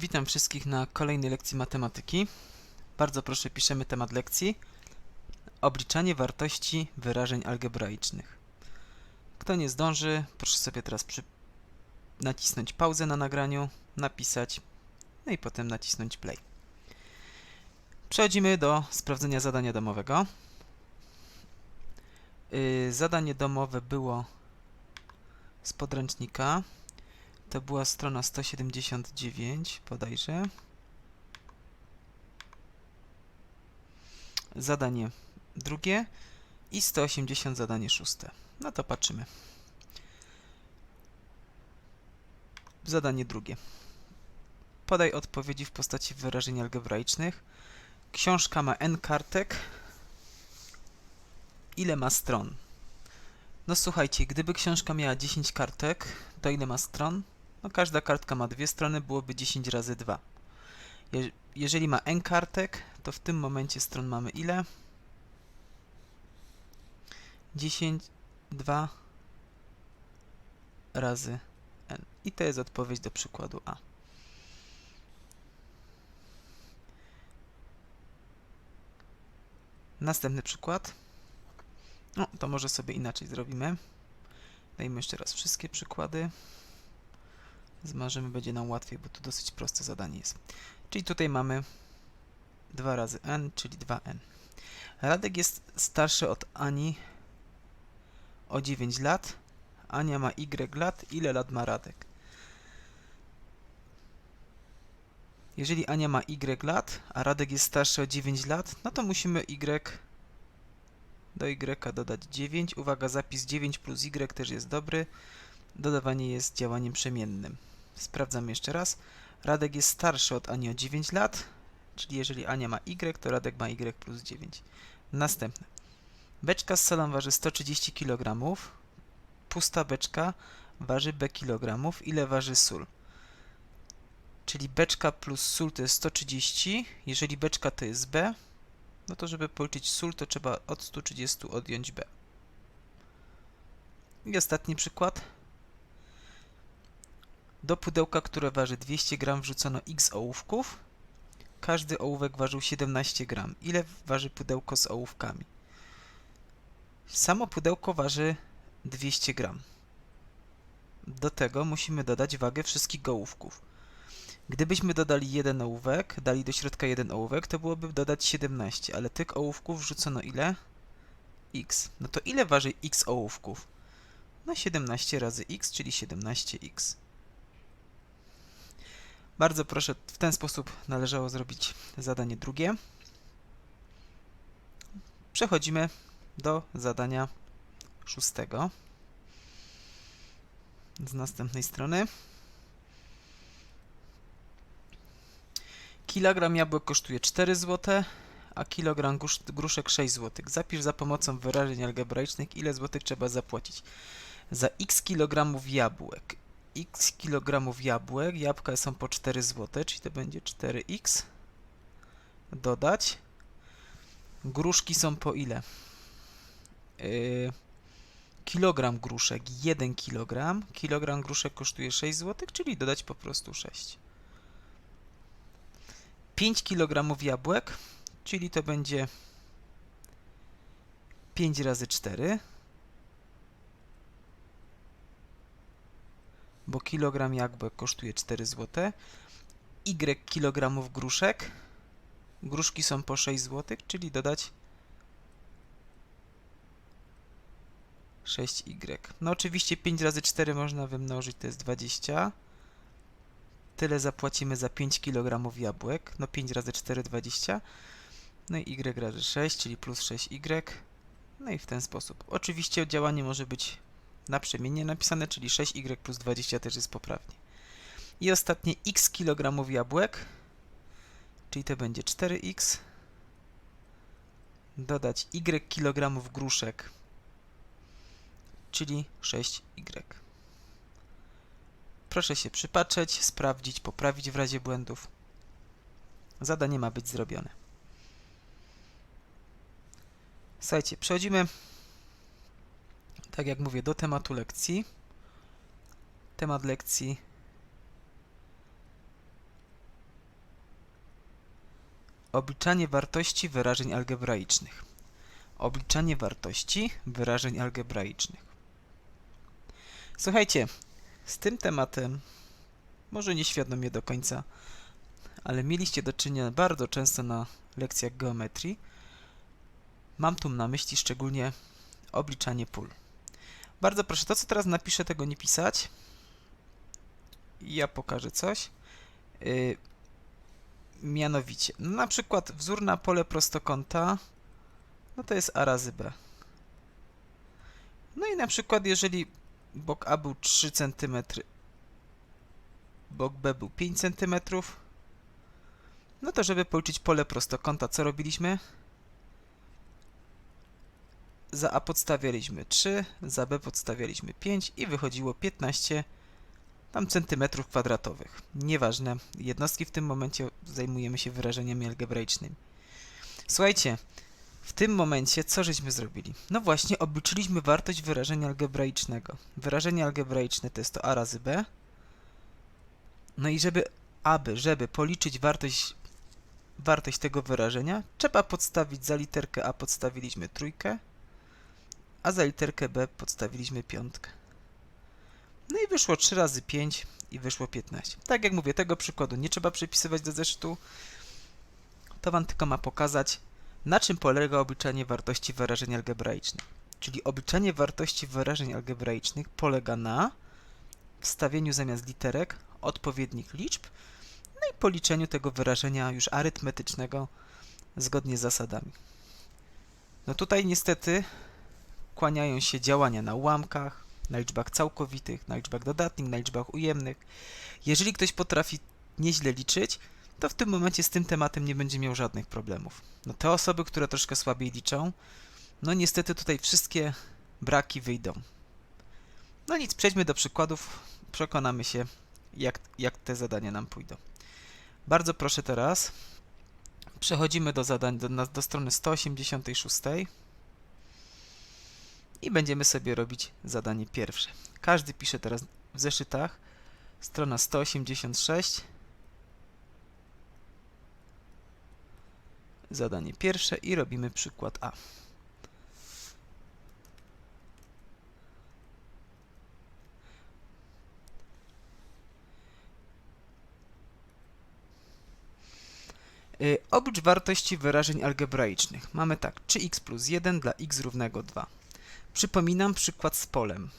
Witam wszystkich na kolejnej lekcji matematyki. Bardzo proszę, piszemy temat lekcji. Obliczanie wartości wyrażeń algebraicznych. Kto nie zdąży, proszę sobie teraz przy... nacisnąć pauzę na nagraniu, napisać, no i potem nacisnąć play. Przechodzimy do sprawdzenia zadania domowego. Yy, zadanie domowe było z podręcznika. To była strona 179 bodajże. Zadanie drugie i 180 zadanie szóste. No to patrzymy. Zadanie drugie. Podaj odpowiedzi w postaci wyrażeń algebraicznych. Książka ma n kartek. Ile ma stron? No słuchajcie, gdyby książka miała 10 kartek, to ile ma stron? No każda kartka ma dwie strony, byłoby 10 razy 2. Je jeżeli ma n kartek, to w tym momencie stron mamy ile? 10, 2 razy n. I to jest odpowiedź do przykładu A. Następny przykład. No, to może sobie inaczej zrobimy. Dajmy jeszcze raz wszystkie przykłady. Zmarzymy, będzie nam łatwiej, bo to dosyć proste zadanie jest. Czyli tutaj mamy 2 razy n, czyli 2n. Radek jest starszy od Ani o 9 lat. Ania ma y lat. Ile lat ma Radek? Jeżeli Ania ma y lat, a Radek jest starszy o 9 lat, no to musimy y do y dodać 9. Uwaga, zapis 9 plus y też jest dobry. Dodawanie jest działaniem przemiennym. Sprawdzam jeszcze raz. Radek jest starszy od Ani o 9 lat, czyli jeżeli Ania ma y, to Radek ma y plus 9. Następne. Beczka z solą waży 130 kg. Pusta beczka waży b kg. Ile waży sól? Czyli beczka plus sól to jest 130. Jeżeli beczka to jest b, no to żeby policzyć sól, to trzeba od 130 odjąć b. I ostatni przykład. Do pudełka, które waży 200 gram, wrzucono x ołówków. Każdy ołówek ważył 17 gram. Ile waży pudełko z ołówkami? Samo pudełko waży 200 gram. Do tego musimy dodać wagę wszystkich ołówków. Gdybyśmy dodali jeden ołówek, dali do środka jeden ołówek, to byłoby dodać 17, ale tych ołówków wrzucono ile? x. No to ile waży x ołówków? No 17 razy x, czyli 17x. Bardzo proszę, w ten sposób należało zrobić zadanie drugie. Przechodzimy do zadania szóstego z następnej strony. Kilogram jabłek kosztuje 4 zł, a kilogram grusz, gruszek 6 zł. Zapisz za pomocą wyrażeń algebraicznych, ile złotych trzeba zapłacić. Za x kilogramów jabłek x kilogramów jabłek, jabłka są po 4 zł, czyli to będzie 4x. Dodać. Gruszki są po ile? Yy, kilogram gruszek, 1 kilogram. Kilogram gruszek kosztuje 6 zł, czyli dodać po prostu 6. 5 kg jabłek, czyli to będzie 5 razy 4. bo kilogram jabłek kosztuje 4 zł. Y kilogramów gruszek. Gruszki są po 6 zł, czyli dodać 6y. No oczywiście 5 razy 4 można wymnożyć, to jest 20. Tyle zapłacimy za 5 kg jabłek. No 5 razy 4, 20. No i y razy 6, czyli plus 6y. No i w ten sposób. Oczywiście działanie może być naprzemiennie napisane, czyli 6y plus 20 też jest poprawnie. I ostatnie x kilogramów jabłek, czyli to będzie 4x, dodać y kilogramów gruszek, czyli 6y. Proszę się przypatrzeć, sprawdzić, poprawić w razie błędów. Zadanie ma być zrobione. Słuchajcie, przechodzimy tak jak mówię, do tematu lekcji. Temat lekcji Obliczanie wartości wyrażeń algebraicznych. Obliczanie wartości wyrażeń algebraicznych. Słuchajcie, z tym tematem, może nieświadomie do końca, ale mieliście do czynienia bardzo często na lekcjach geometrii. Mam tu na myśli szczególnie obliczanie pól. Bardzo proszę, to co teraz napiszę, tego nie pisać. Ja pokażę coś. Yy, mianowicie, no na przykład wzór na pole prostokąta, no to jest a razy b. No i na przykład, jeżeli bok A był 3 cm, bok B był 5 cm, no to żeby policzyć pole prostokąta, co robiliśmy? Za A podstawialiśmy 3, za B podstawialiśmy 5 i wychodziło 15 tam centymetrów kwadratowych. Nieważne, jednostki w tym momencie zajmujemy się wyrażeniami algebraicznymi. Słuchajcie, w tym momencie co żeśmy zrobili? No właśnie, obliczyliśmy wartość wyrażenia algebraicznego. Wyrażenie algebraiczne to jest to a razy b. No i żeby, aby, żeby policzyć wartość, wartość tego wyrażenia, trzeba podstawić za literkę a podstawiliśmy trójkę, a za literkę b podstawiliśmy piątkę. No i wyszło 3 razy 5 i wyszło 15. Tak jak mówię, tego przykładu nie trzeba przepisywać do zeszytu. To Wam tylko ma pokazać, na czym polega obliczanie wartości wyrażeń algebraicznych. Czyli obliczanie wartości wyrażeń algebraicznych polega na wstawieniu zamiast literek odpowiednich liczb, no i policzeniu tego wyrażenia już arytmetycznego zgodnie z zasadami. No tutaj niestety kłaniają się działania na ułamkach, na liczbach całkowitych, na liczbach dodatnich, na liczbach ujemnych. Jeżeli ktoś potrafi nieźle liczyć, to w tym momencie z tym tematem nie będzie miał żadnych problemów. No te osoby, które troszkę słabiej liczą, no niestety tutaj wszystkie braki wyjdą. No nic, przejdźmy do przykładów, przekonamy się, jak, jak te zadania nam pójdą. Bardzo proszę teraz, przechodzimy do zadań, do, do strony 186 i będziemy sobie robić zadanie pierwsze. Każdy pisze teraz w zeszytach, strona 186, zadanie pierwsze i robimy przykład A. Y, oblicz wartości wyrażeń algebraicznych. Mamy tak, 3x plus 1 dla x równego 2. Przypominam przykład z polem.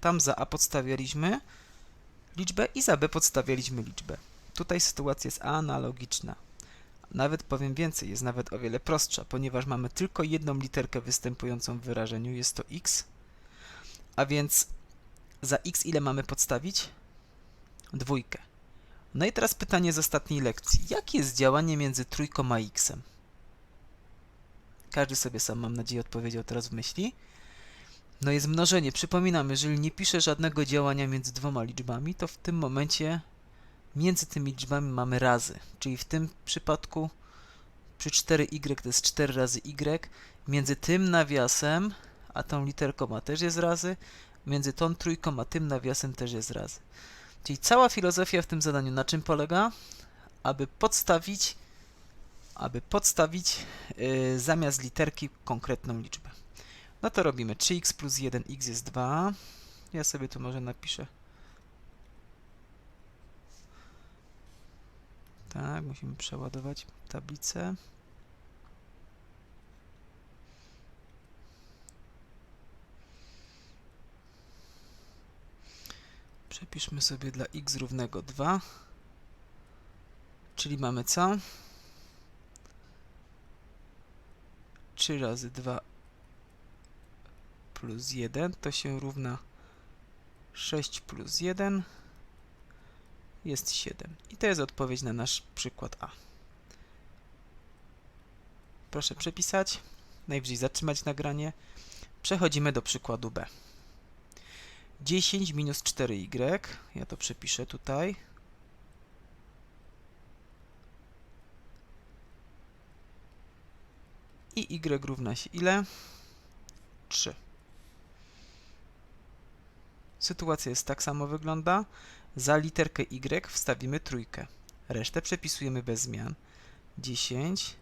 Tam za a podstawialiśmy liczbę i za b podstawialiśmy liczbę. Tutaj sytuacja jest analogiczna. Nawet powiem więcej, jest nawet o wiele prostsza, ponieważ mamy tylko jedną literkę występującą w wyrażeniu, jest to x. A więc za x ile mamy podstawić? Dwójkę. No i teraz pytanie z ostatniej lekcji. Jakie jest działanie między trójką a xem? Każdy sobie sam, mam nadzieję, odpowiedział teraz w myśli. No jest mnożenie. Przypominam, jeżeli nie piszę żadnego działania między dwoma liczbami, to w tym momencie między tymi liczbami mamy razy. Czyli w tym przypadku przy 4y to jest 4 razy y. Między tym nawiasem a tą literką a też jest razy. Między tą trójką a tym nawiasem też jest razy. Czyli cała filozofia w tym zadaniu na czym polega? Aby podstawić aby podstawić yy, zamiast literki konkretną liczbę. No to robimy 3x plus 1x jest 2. Ja sobie tu może napiszę. Tak, musimy przeładować tablicę. Przepiszmy sobie dla x równego 2. Czyli mamy co? 3 razy 2 plus 1 to się równa 6 plus 1 jest 7. I to jest odpowiedź na nasz przykład A. Proszę przepisać, najwyżej zatrzymać nagranie. Przechodzimy do przykładu B. 10 minus 4y, ja to przepiszę tutaj. I y równa się ile? 3. Sytuacja jest tak samo wygląda. Za literkę y wstawimy trójkę. Resztę przepisujemy bez zmian. 10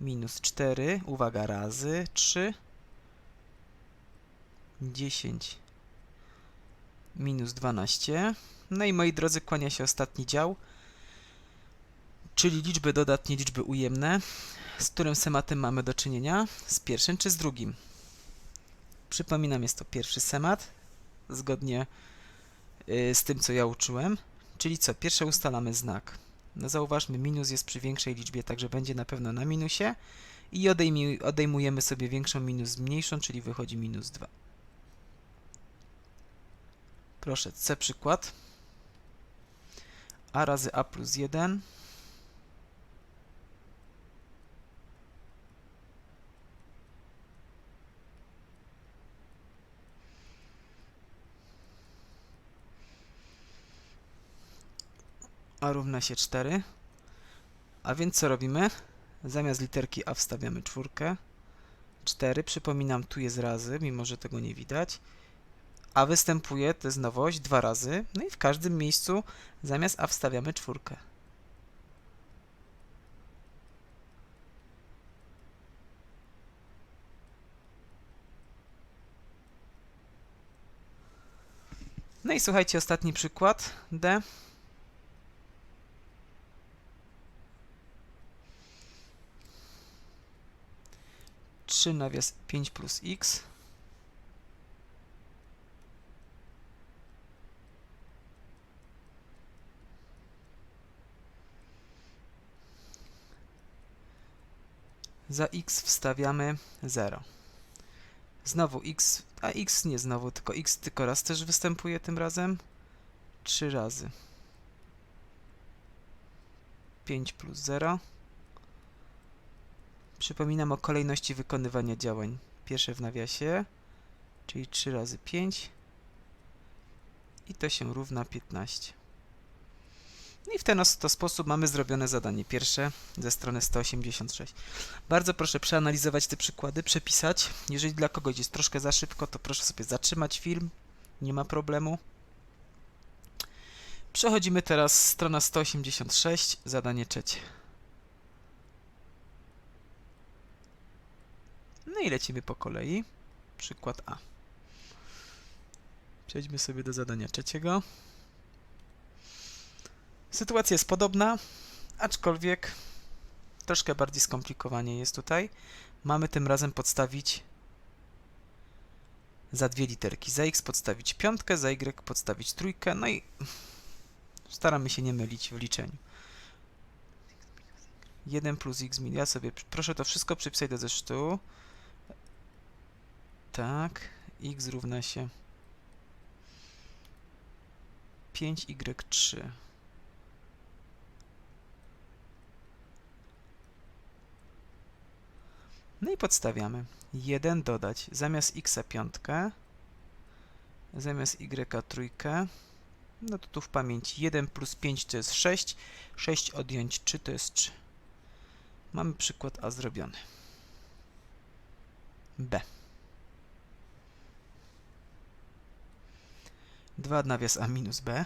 minus 4, uwaga, razy 3, 10 minus 12. No i moi drodzy, kłania się ostatni dział, czyli liczby dodatnie, liczby ujemne. Z którym sematem mamy do czynienia? Z pierwszym czy z drugim? Przypominam, jest to pierwszy semat, zgodnie y, z tym, co ja uczyłem. Czyli co? Pierwsze ustalamy znak. No zauważmy, minus jest przy większej liczbie, także będzie na pewno na minusie. I odejmujemy sobie większą minus z mniejszą, czyli wychodzi minus 2. Proszę, C przykład. A razy A plus 1 a równa się 4. A więc co robimy? Zamiast literki a wstawiamy czwórkę. 4. Przypominam, tu jest razy, mimo że tego nie widać. A występuje, to jest nowość, dwa razy. No i w każdym miejscu zamiast a wstawiamy czwórkę. No i słuchajcie, ostatni przykład. D. 3 nawias 5 plus x Za x wstawiamy 0. Znowu x, a x nie znowu, tylko x tylko raz też występuje tym razem. 3 razy. 5 plus 0. Przypominam o kolejności wykonywania działań. Pierwsze w nawiasie, czyli 3 razy 5 i to się równa 15. No I w ten oto sposób mamy zrobione zadanie pierwsze ze strony 186. Bardzo proszę przeanalizować te przykłady, przepisać. Jeżeli dla kogoś jest troszkę za szybko, to proszę sobie zatrzymać film, nie ma problemu. Przechodzimy teraz strona 186, zadanie trzecie. No i lecimy po kolei. Przykład A. Przejdźmy sobie do zadania trzeciego. Sytuacja jest podobna, aczkolwiek troszkę bardziej skomplikowanie jest tutaj. Mamy tym razem podstawić za dwie literki. Za x podstawić piątkę, za y podstawić trójkę, no i staramy się nie mylić w liczeniu. 1 plus x min. Ja sobie proszę to wszystko przypisać do zeszytu. Tak, x równa się 5y3. No i podstawiamy. 1 dodać zamiast x piątkę, zamiast y trójkę. No to tu w pamięci 1 plus 5 to jest 6, 6 odjąć 3 to jest 3. Mamy przykład A zrobiony. B. 2 nawias a minus b.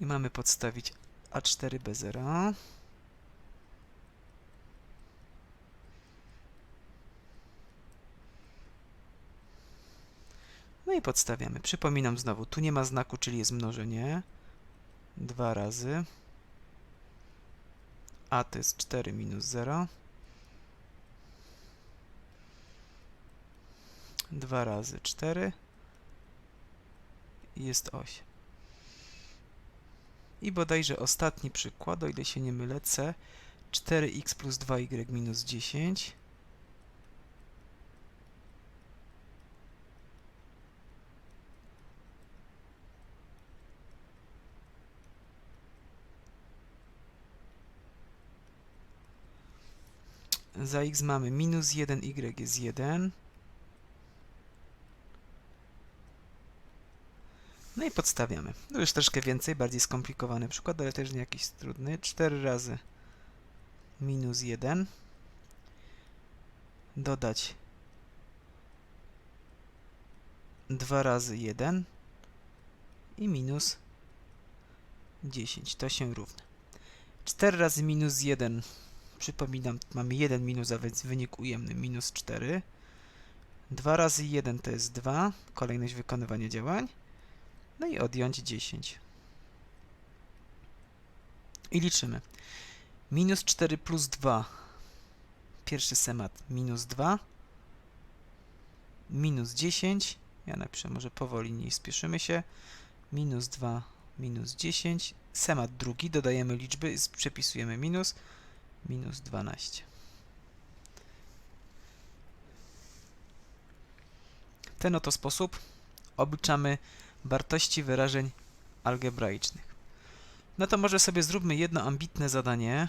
I mamy podstawić a4 b0. No i podstawiamy. Przypominam znowu, tu nie ma znaku, czyli jest mnożenie. Dwa razy a to jest 4 minus 0. 2 razy 4 i jest 8. I bodajże ostatni przykład, o ile się nie mylę, c 4x plus 2y minus 10 za x mamy minus 1, y jest 1. No i podstawiamy. To już troszkę więcej, bardziej skomplikowany przykład, ale też nie jakiś trudny. 4 razy minus 1. Dodać 2 razy 1 i minus 10. To się równa. 4 razy minus 1. Przypominam, mamy 1 minus, a więc wynik ujemny minus 4. 2 razy 1 to jest 2. Kolejność wykonywania działań. No i odjąć 10. I liczymy. Minus 4 plus 2. Pierwszy semat minus 2. Minus 10. Ja napiszę może powoli, nie spieszymy się. Minus 2, minus 10. Semat drugi, dodajemy liczby, przepisujemy minus. Minus 12. W ten oto sposób obliczamy wartości wyrażeń algebraicznych. No to może sobie zróbmy jedno ambitne zadanie.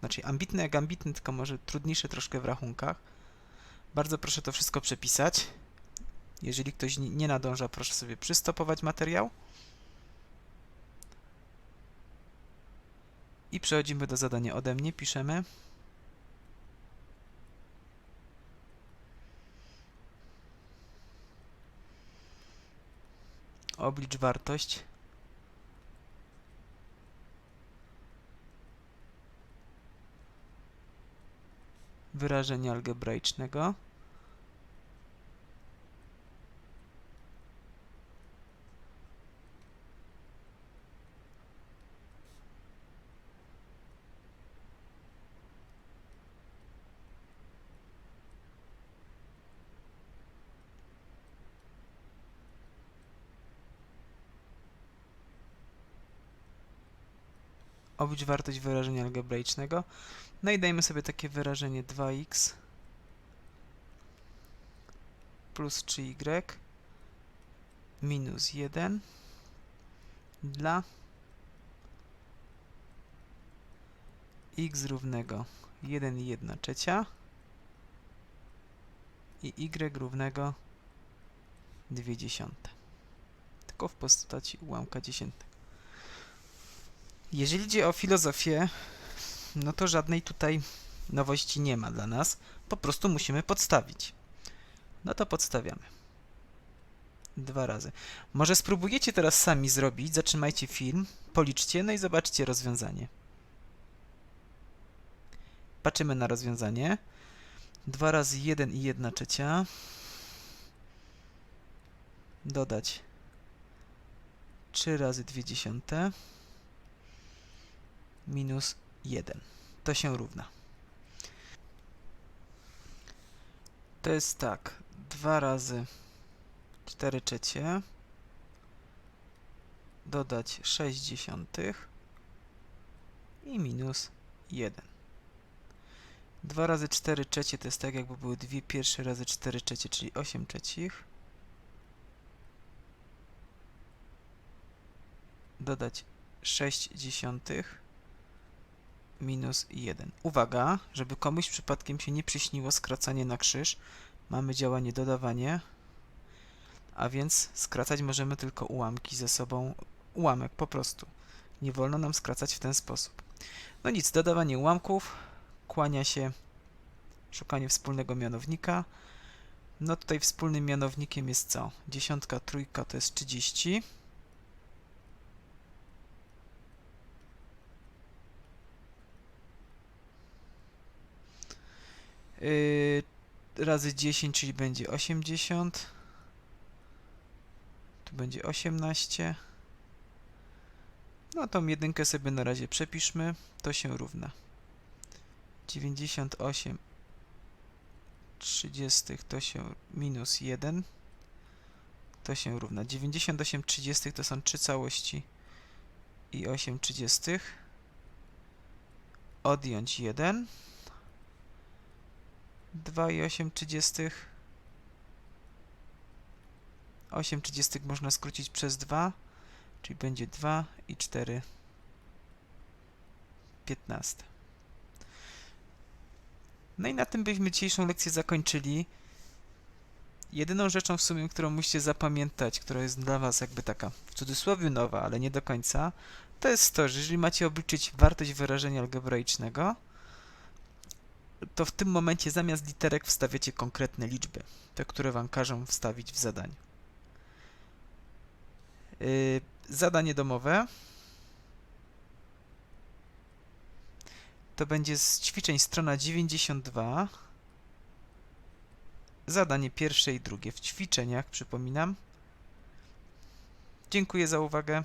Znaczy ambitne jak ambitne, tylko może trudniejsze troszkę w rachunkach. Bardzo proszę to wszystko przepisać. Jeżeli ktoś nie- nadąża, proszę sobie przystopować materiał. I przechodzimy do zadania ode mnie. Piszemy. Oblicz wartość wyrażenia algebraicznego. Oblicz wartość wyrażenia algebraicznego. No i dajmy sobie takie wyrażenie 2x plus 3y minus 1 dla x równego 1 i 1 trzecia i y równego 2 dziesiąte. Tylko w postaci ułamka dziesiętnego. Jeżeli idzie o filozofię, no to żadnej tutaj nowości nie ma dla nas. Po prostu musimy podstawić. No to podstawiamy. Dwa razy. Może spróbujecie teraz sami zrobić. Zatrzymajcie film, policzcie, no i zobaczcie rozwiązanie. Patrzymy na rozwiązanie. 2 razy 1 i 1 trzecia. Dodać 3 razy 2 dziesiąte minus 1. To się równa. To jest tak. 2 razy 4 trzecie dodać 6 dziesiątych i minus 1. 2 razy 4 trzecie to jest tak jakby były 2 pierwsze razy 4 trzecie, czyli 8 trzecich. Dodać 6 dziesiątych minus 1. Uwaga, żeby komuś przypadkiem się nie przyśniło skracanie na krzyż, mamy działanie dodawanie, a więc skracać możemy tylko ułamki ze sobą, ułamek po prostu. Nie wolno nam skracać w ten sposób. No nic, dodawanie ułamków, kłania się szukanie wspólnego mianownika. No tutaj wspólnym mianownikiem jest co? Dziesiątka, trójka to jest 30. Yy, razy 10, czyli będzie 80. Tu będzie 18. No tą jedynkę sobie na razie przepiszmy. To się równa. 98 30 to się minus 1. To się równa. 98 30 to są 3 całości i 8 30. Odjąć 1. 2 i 8 trzydziestych. 8 trzydziestych można skrócić przez 2, czyli będzie 2 i 4 15. No i na tym byśmy dzisiejszą lekcję zakończyli. Jedyną rzeczą w sumie, którą musicie zapamiętać, która jest dla Was jakby taka w cudzysłowie nowa, ale nie do końca, to jest to, że jeżeli macie obliczyć wartość wyrażenia algebraicznego, to w tym momencie zamiast literek wstawiacie konkretne liczby, te, które wam każą wstawić w zadaniu. Yy, zadanie domowe to będzie z ćwiczeń strona 92. Zadanie pierwsze i drugie w ćwiczeniach, przypominam. Dziękuję za uwagę.